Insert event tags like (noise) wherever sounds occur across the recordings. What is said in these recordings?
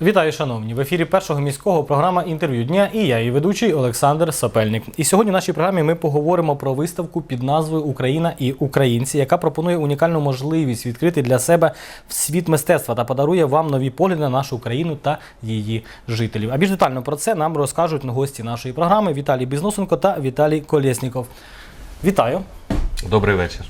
Вітаю, шановні! В ефірі першого міського програма інтерв'ю дня і я, її ведучий Олександр Сапельник. І сьогодні в нашій програмі ми поговоримо про виставку під назвою Україна і українці, яка пропонує унікальну можливість відкрити для себе світ мистецтва та подарує вам нові погляди на нашу країну та її жителів. А більш детально про це нам розкажуть на гості нашої програми Віталій Бізносенко та Віталій Колєсніков. Вітаю! Добрий вечір.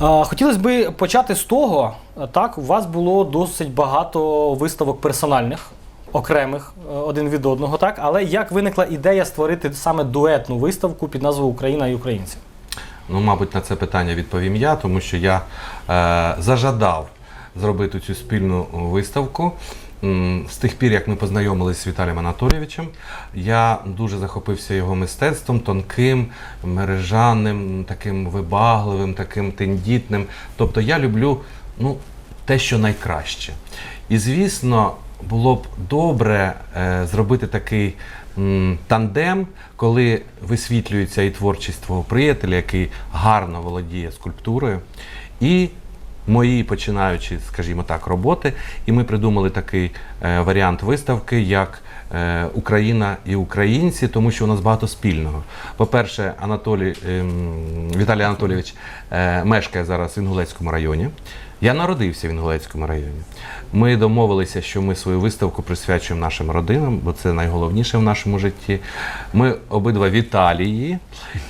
Хотілося б почати з того, так, у вас було досить багато виставок персональних, окремих е, один від одного, так, але як виникла ідея створити саме дуетну виставку під назвою Україна і українці? Ну, мабуть, на це питання відповім я, тому що я е, зажадав зробити цю спільну виставку. З тих пір, як ми познайомилися з Віталієм Анатолійовичем, я дуже захопився його мистецтвом, тонким, мережаним, таким вибагливим, таким тендітним. Тобто я люблю ну, те, що найкраще. І звісно, було б добре е, зробити такий м, тандем, коли висвітлюється і творчість твого приятеля, який гарно володіє скульптурою, і мої починаючі, скажімо так, роботи. І ми придумали такий е, варіант виставки, як е, Україна і українці, тому що у нас багато спільного. По-перше, Анатолій, ем, Віталій Анатолійович е, мешкає зараз в Інгулецькому районі. Я народився в Інгулецькому районі. Ми домовилися, що ми свою виставку присвячуємо нашим родинам, бо це найголовніше в нашому житті. Ми обидва в Італії,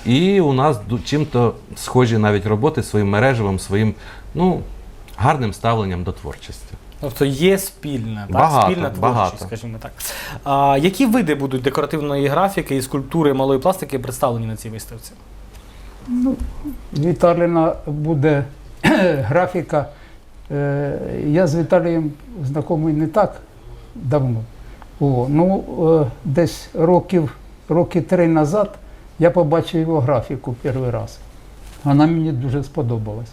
і у нас чим-то схожі навіть роботи своїм мережевим, своїм ну, гарним ставленням до творчості. Тобто є спільна, так, Багато, спільна творчість, багато. скажімо так. А, які види будуть декоративної графіки і скульптури малої пластики представлені на цій виставці? Ну, Віталіна буде графіка. Е, Я з Віталієм знайомий не так давно. О, ну, е, десь років, роки три назад я побачив його графіку перший раз. Вона мені дуже сподобалась.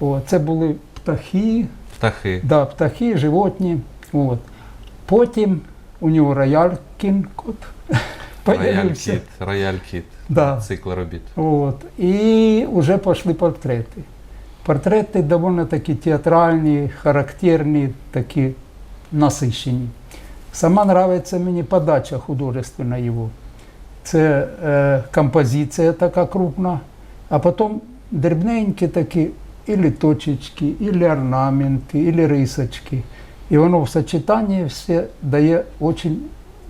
О, це були птахи, Птахи. да, птахи, животні. От. Потім у нього рояль кінкот Рояль появився. Кіт, Рояль Кіт. Да. Цикл робіт. От. І вже пішли портрети. Портрети доволі такі театральні, характерні, такі насищені. Сама нравиться мені подача художественна його. Це е, композиція така крупна, а потім дрібненькі такі ілі точечки, ілі орнаменти, ілі рисочки. І воно в сочетанні все дає дуже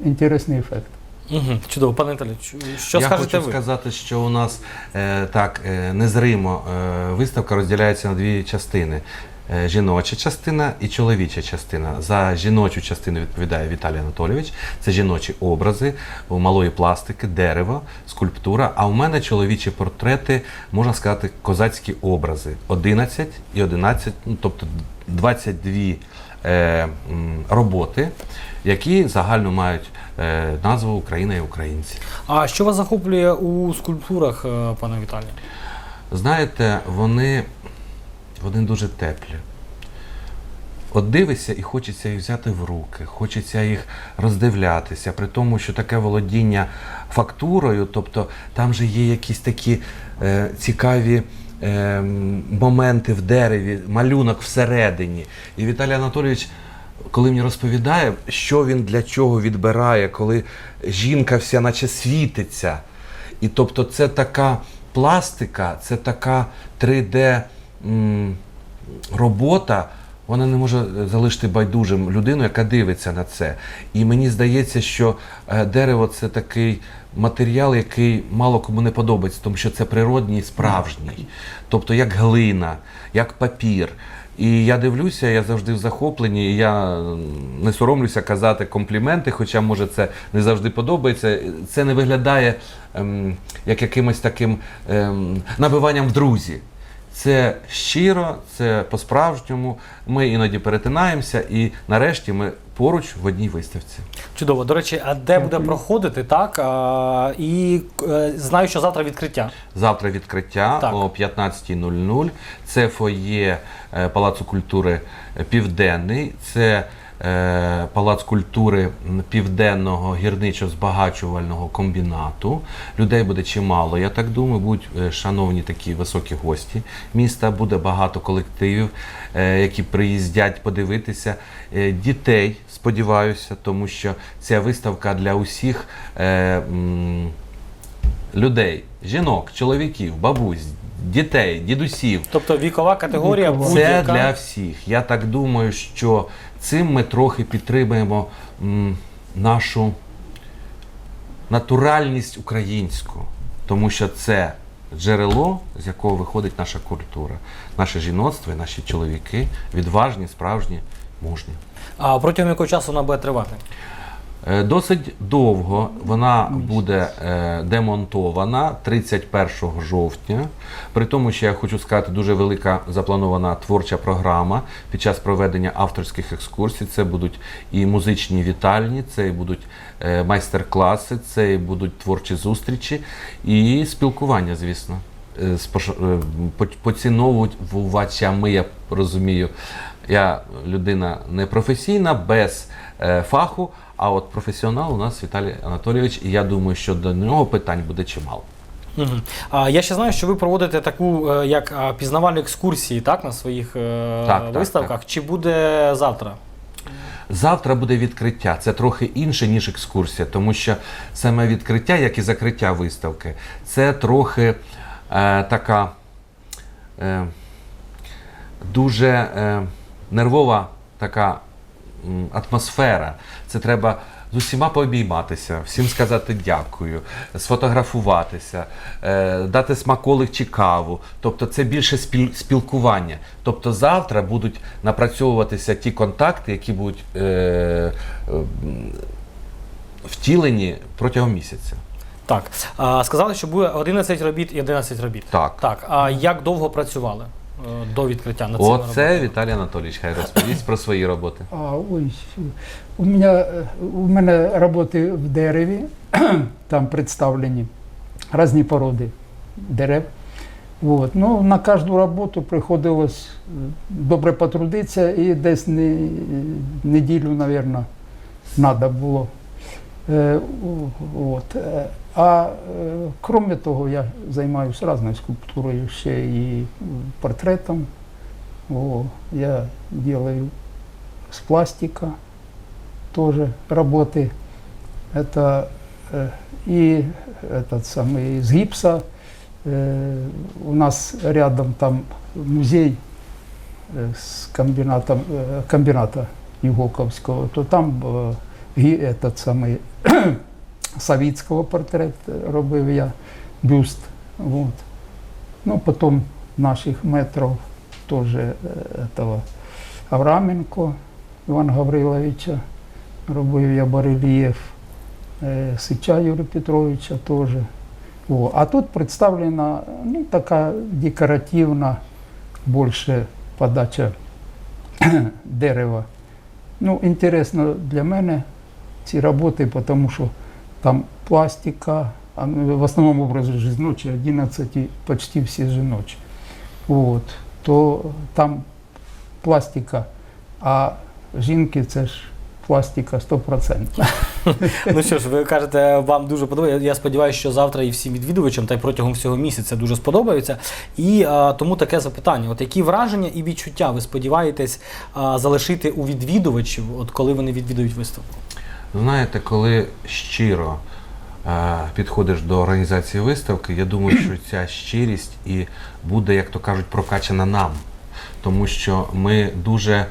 інтересний ефект. Угу. Чудово, пане Віталій, що Я скажете хочу ви? сказати, що у нас е, так е, незримо е, виставка розділяється на дві частини. Е, Жіноча частина і чоловіча частина. За жіночу частину відповідає Віталій Анатолійович. Це жіночі образи у малої пластики, дерево, скульптура. А у мене чоловічі портрети, можна сказати, козацькі образи. 11 і 11, ну тобто 22 е, м, роботи, які загально мають е, назву Україна і українці. А що вас захоплює у скульптурах, е, пане Віталію? Знаєте, вони, вони дуже теплі. От дивишся і хочеться їх взяти в руки, хочеться їх роздивлятися, при тому, що таке володіння фактурою, тобто там же є якісь такі е, цікаві е, моменти в дереві, малюнок всередині. І Віталій Анатолійович, коли мені розповідає, що він для чого відбирає, коли жінка вся наче світиться. І тобто це така пластика, це така 3D м, робота. Вона не може залишити байдужим людину, яка дивиться на це. І мені здається, що е, дерево це такий матеріал, який мало кому не подобається, тому що це природній, справжній. Тобто як глина, як папір. І я дивлюся, я завжди в захопленні, і я не соромлюся казати компліменти, хоча може це не завжди подобається. Це не виглядає ем, як якимось таким ем, набиванням в друзі. Це щиро, це по-справжньому. Ми іноді перетинаємося, і нарешті ми поруч в одній виставці. Чудово. До речі, а де буде проходити так? А, і е, знаю, що завтра відкриття. Завтра відкриття Так. о 15.00. Це фоє е, Палацу культури Південний. Це Палац культури Південного гірничо-збагачувального комбінату. Людей буде чимало. Я так думаю, будуть е, шановні такі високі гості міста. Буде багато колективів, е, які приїздять подивитися. Е, Дітей, сподіваюся, тому що ця виставка для усіх. Е, людей, жінок, чоловіків, бабусь, дітей, дідусів. Тобто вікова категорія Це для всіх. Я так думаю, що цим ми трохи підтримуємо нашу натуральність українську, тому що це джерело, з якого виходить наша культура, наше жіноцтво і наші чоловіки відважні, справжні, мужні. А протягом якого часу вона буде тривати? Е, Досить довго вона буде е, демонтована 31 жовтня. При тому, що я хочу сказати, дуже велика запланована творча програма під час проведення авторських екскурсій. Це будуть і музичні вітальні, це і будуть е, майстер-класи, це і будуть творчі зустрічі і спілкування, звісно. з поціновувачами, я розумію. Я людина непрофесійна, без фаху, а от професіонал у нас Віталій Анатолійович, і я думаю, що до нього питань буде чимало. А я ще знаю, що ви проводите таку е, як а, пізнавальну екскурсії, так, на своїх е, Так, так, виставках. Чи буде завтра? Завтра буде відкриття. Це трохи інше, ніж екскурсія, тому що саме відкриття, як і закриття виставки, це трохи е, така е, дуже е, нервова така атмосфера. Це треба з усіма пообійматися, всім сказати дякую, сфотографуватися, е, дати смаколик чи каву. Тобто це більше спіл- спілкування. Тобто завтра будуть напрацьовуватися ті контакти, які будуть е, е, втілені протягом місяця. Так. А, сказали, що буде 11 робіт і 11 робіт. Так. Так. А як довго працювали до відкриття цими Оце? Віталій Анатолійович хай розповість про свої роботи. А, ой, у мене, е, у мене роботи в дереві, (clears throat) там представлені різні породи дерев. Вот. Ну, на кожну роботу приходилось е, добре потрудитися і десь не, неділю, мабуть, треба було. Е, у- от. Е, А е, крім того, я займаюся різною скульптурою, ще і м, портретом. О, я делаю с пластика тоже работы. Это э, и этот самый из гипса. Э, у нас рядом там музей э, с комбинатом, э, комбината Югоковского, то там э, ги- этот самый (clears throat) Савицкого портрет робив я, бюст. Вот. Ну, потом наших метров тоже э, этого Авраменко Івана Гавриловича, робив я барельєф, е, Сича Юрія Петровича теж. О, а тут представлена ну, така декоративна більше подача (clears throat) дерева. Ну, інтересно для мене ці роботи, тому що там пластика, а, в основному образи жіночі, 11 почти всі жіночі. От, то там пластика, а жінки це ж пластика 100%. (laughs) Ну що ж, ви кажете, вам дуже подобається. Я сподіваюся, що завтра і всім відвідувачам, та й протягом всього місяця дуже сподобається. І а, тому таке запитання: от які враження і відчуття ви сподіваєтесь а, залишити у відвідувачів, от коли вони відвідують виставку? Знаєте, коли щиро е, підходиш до організації виставки, я думаю, що ця щирість і буде, як то кажуть, прокачана нам. Тому що ми дуже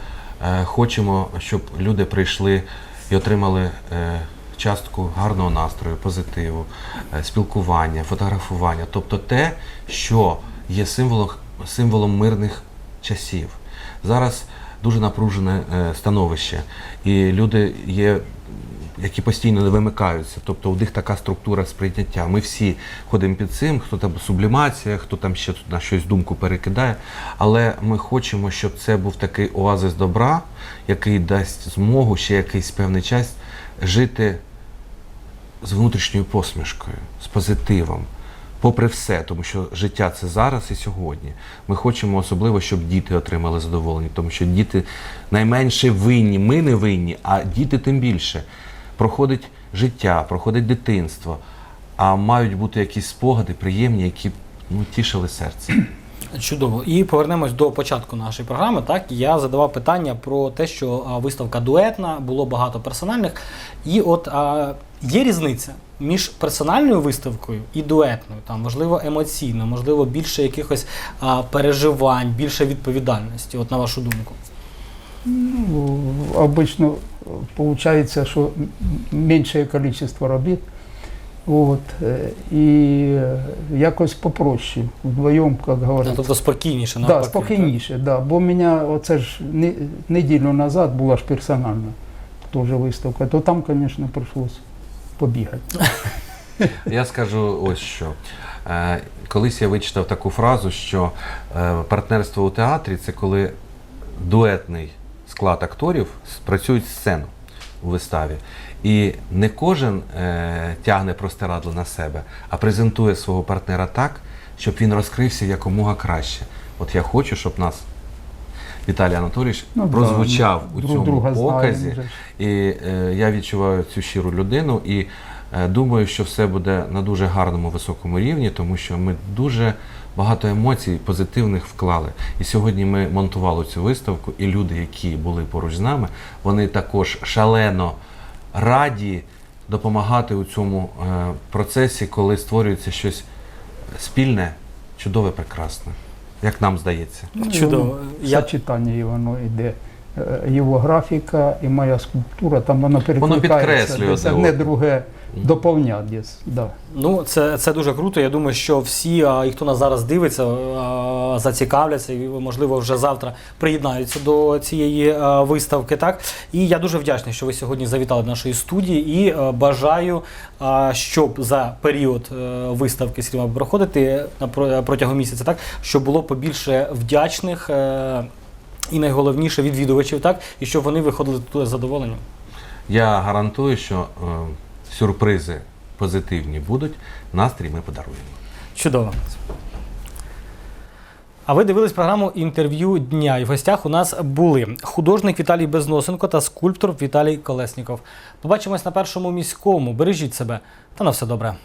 е, хочемо, щоб люди прийшли і отримали е, частку гарного настрою, позитиву, спілкування, фотографування. Тобто те, що є символом, символом мирних часів. Зараз дуже напружене становище, і люди є які постійно не вимикаються. Тобто у них така структура сприйняття. Ми всі ходимо під цим, хто там сублімація, хто там ще тут на щось думку перекидає. Але ми хочемо, щоб це був такий оазис добра, який дасть змогу ще якийсь певний час жити з внутрішньою посмішкою, з позитивом, попри все, тому що життя це зараз і сьогодні. Ми хочемо особливо, щоб діти отримали задоволення, тому що діти найменше винні, ми не винні, а діти тим більше. Проходить життя, проходить дитинство, а мають бути якісь спогади приємні, які ну, тішили серце. (clears throat) Чудово. І повернемось до початку нашої програми. Так я задавав питання про те, що а, виставка дуетна, було багато персональних. І от а, є різниця між персональною виставкою і дуетною. Там можливо емоційно, можливо, більше якихось а, переживань, більше відповідальності. От на вашу думку. Ну, обычно получается, что м- меньшее количество робіт. От, і е, якось попроще. Вдвоєм, як Ну, говорять. тобто спокійніше, Да, навпаки. спокійніше, да. Бо мене оце ж не- неділю назад була ж персональна теж виставка, то там, звісно, прийшлося побігати. Я скажу ось що. Е, колись я вичитав таку фразу, що е, партнерство у театрі це коли дуетний склад акторів працюють сцену у виставі. І не кожен е, тягне простирадло на себе, а презентує свого партнера так, щоб він розкрився якомога краще. От я хочу, щоб нас Віталій Анатолійович Ну, прозвучав ми у друг цьому друга показі. І е, я відчуваю цю щиру людину і е, думаю, що все буде на дуже гарному високому рівні, тому що ми дуже багато емоцій позитивних вклали. І сьогодні ми монтували цю виставку, і люди, які були поруч з нами, вони також шалено раді допомагати у цьому е, процесі, коли створюється щось спільне, чудове, прекрасне, як нам здається. Чудово. Ну, Я- Сочетання і воно йде. Е, Його графіка і моя скульптура, там воно перекликається. підкреслює одне одне одне. друге доповнять десь. Да. Ну, це, це дуже круто. Я думаю, що всі, а, і хто нас зараз дивиться, а, зацікавляться і, можливо, вже завтра приєднаються до цієї а, виставки. Так? І я дуже вдячний, що ви сьогодні завітали до нашої студії і а, бажаю, а, щоб за період е, виставки, має проходити на про- протягом місяця, так, щоб було побільше вдячних. е, І найголовніше відвідувачів, так, і щоб вони виходили тут задоволені. Я гарантую, що е, сюрпризи позитивні будуть. Настрій ми подаруємо. Чудово. А ви дивились програму інтерв'ю дня. І в гостях у нас були художник Віталій Безносенко та скульптор Віталій Колесніков. Побачимось на першому міському. Бережіть себе та на все добре.